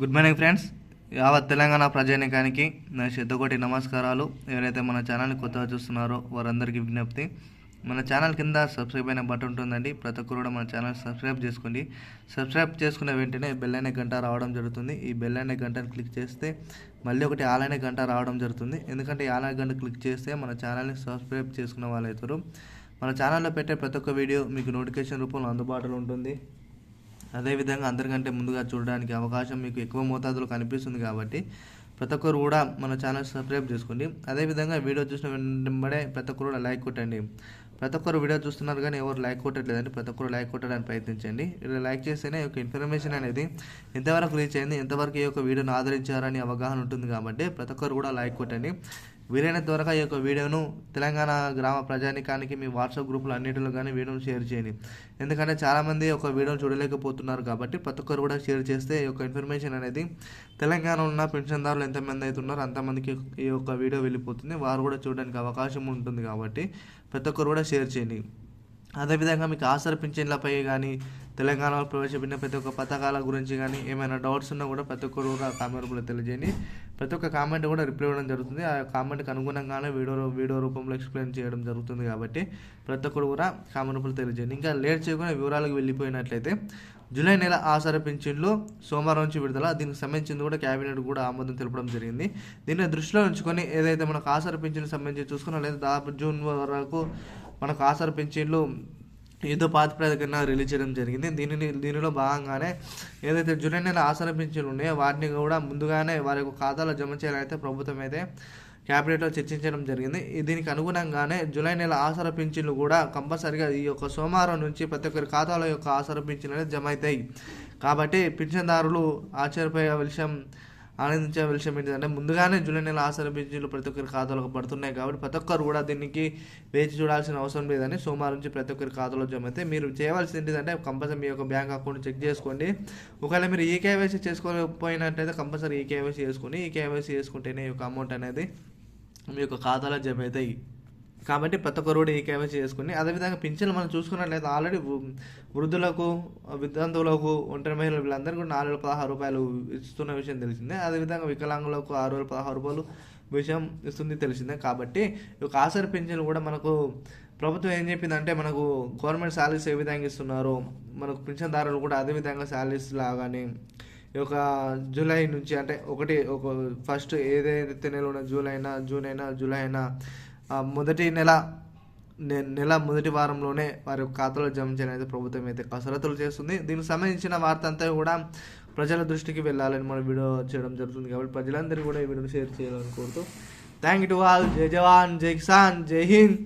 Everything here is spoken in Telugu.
గుడ్ మార్నింగ్ ఫ్రెండ్స్ యావత్ తెలంగాణ ప్రజానికానికి నా శ్రద్ధకోటి నమస్కారాలు. ఎవరైతే మన ఛానల్ని కొత్తగా చూస్తున్నారో వారందరికీ విజ్ఞప్తి. మన ఛానల్ కింద సబ్స్క్రైబ్ అయిన బటన్ ఉంటుందండి. ప్రతి ఒక్కరు కూడా మన ఛానల్ సబ్స్క్రైబ్ చేసుకోండి. సబ్స్క్రైబ్ చేసుకున్న వెంటనే బెల్ అనే గంట రావడం జరుగుతుంది. ఈ బెల్ అనే గంటను క్లిక్ చేస్తే మళ్ళీ ఒకటి ఆల్ అనే గంట రావడం జరుగుతుంది. ఎందుకంటే ఈ ఆల్ అనే గంట క్లిక్ చేస్తే మన ఛానల్ని సబ్స్క్రైబ్ చేసుకున్న వాళ్ళు మన ఛానల్లో పెట్టే ప్రతి ఒక్క వీడియో మీకు నోటిఫికేషన్ రూపంలో అందుబాటులో ఉంటుంది. అదేవిధంగా అందరికంటే ముందుగా చూడడానికి అవకాశం మీకు ఎక్కువ మోతాదులో కనిపిస్తుంది కాబట్టి ప్రతి ఒక్కరు కూడా మన ఛానల్ సబ్స్క్రైబ్ చేసుకోండి. అదేవిధంగా వీడియో చూసిన వెంబడే ప్రతి ఒక్కరు కూడా లైక్ కొట్టండి. ప్రతి ఒక్కరు వీడియో చూస్తున్నారు కానీ ఎవరు లైక్ కొట్టట్లేదండి ప్రతి ఒక్కరు లైక్ కొట్టడానికి ప్రయత్నించండి. ఇలా లైక్ చేస్తేనే యొక్క ఇన్ఫర్మేషన్ అనేది ఎంతవరకు రీచ్ అయింది ఎంతవరకు ఈ యొక్క వీడియోను ఆదరించారని అవగాహన ఉంటుంది కాబట్టి ప్రతి ఒక్కరు కూడా లైక్ కొట్టండి. వీలైన త్వరగా ఈ యొక్క వీడియోను తెలంగాణ గ్రామ ప్రజానికానికి మీ వాట్సాప్ గ్రూపులు అన్నిటిలో కానీ వీడియోను షేర్ చేయండి. ఎందుకంటే చాలామంది ఒక వీడియోను చూడలేకపోతున్నారు కాబట్టి ప్రతి ఒక్కరు కూడా షేర్ చేస్తే ఈ యొక్క ఇన్ఫర్మేషన్ అనేది తెలంగాణ ఉన్న పెన్షన్దారులు ఎంతమంది అవుతున్నారో అంతమందికి ఈ యొక్క వీడియో వెళ్ళిపోతుంది. వారు కూడా చూడడానికి అవకాశం ఉంటుంది కాబట్టి ప్రతి ఒక్కరు కూడా షేర్ చేయండి. అదేవిధంగా మీకు ఆసర పింఛన్లపై కానీ తెలంగాణలో ప్రవేశపెట్టిన ప్రతి ఒక్క పథకాల గురించి కానీ ఏమైనా డౌట్స్ ఉన్నా కూడా ప్రతి ఒక్కరు కూడా కామెంట్ రూపంలో తెలియజేయండి. ప్రతి ఒక్క కామెంట్ కూడా రిప్లై ఇవ్వడం జరుగుతుంది. ఆ కామెంట్కి అనుగుణంగానే వీడియో వీడియో రూపంలో ఎక్స్ప్లెయిన్ చేయడం జరుగుతుంది కాబట్టి ప్రతి ఒక్కరు కూడా కామెంట్ రూపంలో తెలియజేయండి. ఇంకా లేట్ చేయకుండా వివరాలకు వెళ్ళిపోయినట్లయితే జూలై నెల ఆసర పింఛన్లు సోమవారం నుంచి విడుదల దీనికి సంబంధించింది కూడా కేబినెట్ కూడా ఆమోదం తెలపడం జరిగింది. దీన్ని దృష్టిలో ఉంచుకొని ఏదైతే మనకు ఆసర పింఛన్ సంబంధించి చూసుకున్నా లేదా దాదాపు జూన్ వరకు మనకు ఆసర పింఛన్లు యుద్ధ ప్రాతిపదికన రిలీజ్ చేయడం జరిగింది. దీనిని దీనిలో భాగంగానే ఏదైతే జూలై నెల ఆసన ఉన్నాయో వాటిని కూడా ముందుగానే వారి యొక్క ఖాతాలో జమ చేయాలైతే ప్రభుత్వం అయితే క్యాబినెట్లో చర్చించడం జరిగింది. దీనికి అనుగుణంగానే జూలై నెల ఆసర పింఛన్లు కూడా కంపల్సరిగా ఈ యొక్క సోమవారం నుంచి ప్రతి ఒక్కరి ఖాతాలో యొక్క ఆసర పింఛన్లు అనేది జమ అవుతాయి. కాబట్టి పింఛన్దారులు ఆశ్చర్యపోయే విషయం ఆనందించే విషయం ఏంటంటే ముందుగానే జూలై నెల ఆసర బీజీలు ప్రతి ఒక్కరి ఖాతాలకు పడుతున్నాయి కాబట్టి ప్రతి ఒక్కరు కూడా దీనికి వేచి చూడాల్సిన అవసరం లేదని సోమవారం నుంచి ప్రతి ఒక్కరి ఖాతాలో జమ అయితే మీరు చేయవలసింది ఏంటంటే కంపల్సరీ మీ యొక్క బ్యాంక్ అకౌంట్ చెక్ చేసుకోండి. ఒకవేళ మీరు ఈ కేవైసీ చేసుకోకపోయినట్టయితే కంపల్సరీ ఈ కేవైసీ చేసుకుని ఈ కేవైసీ చేసుకుంటేనే ఈ యొక్క అమౌంట్ అనేది మీ యొక్క ఖాతాలో జమ అవుతాయి కాబట్టి ప్రతి ఒక్కరు కూడా ఈ కేవైసీ చేసుకుని అదేవిధంగా పింఛన్లు మనం చూసుకున్నట్లయితే ఆల్రెడీ వృద్ధులకు విద్యార్థులకు ఒంటరి మహిళలు వీళ్ళందరికీ కూడా నాలుగు వేల పదహారు రూపాయలు ఇస్తున్న విషయం తెలిసిందే. అదేవిధంగా వికలాంగులకు ఆరు వేల పదహారు రూపాయలు విషయం ఇస్తుంది తెలిసిందే. కాబట్టి ఈ యొక్క ఆసరి పింఛన్లు కూడా మనకు ప్రభుత్వం ఏం చెప్పిందంటే మనకు గవర్నమెంట్ శాలరీస్ ఏ విధంగా ఇస్తున్నారో మనకు పింఛన్దారులు కూడా అదే విధంగా శాలరీస్ లాగానే ఈ యొక్క జూలై నుంచి అంటే ఒకటి ఒక ఫస్ట్ ఏదైతే నెల ఉన్న జూలై అయినా జూన్ అయినా జూలై అయినా మొదటి నెల నె- నెల మొదటి వారంలోనే వారి యొక్క ఖాతాలో జమ చేయడం ప్రభుత్వం అయితే కసరత్తులు చేస్తుంది. దీనికి సంబంధించిన వార్త అంతా కూడా ప్రజల దృష్టికి వెళ్ళాలని మనం వీడియో చేయడం జరుగుతుంది కాబట్టి ప్రజలందరూ కూడా ఈ వీడియోని షేర్ చేయాలని కోరుతూ. థ్యాంక్ యూ టు ఆల్ జై జవాన్ జై కిసాన్ జై హింద్.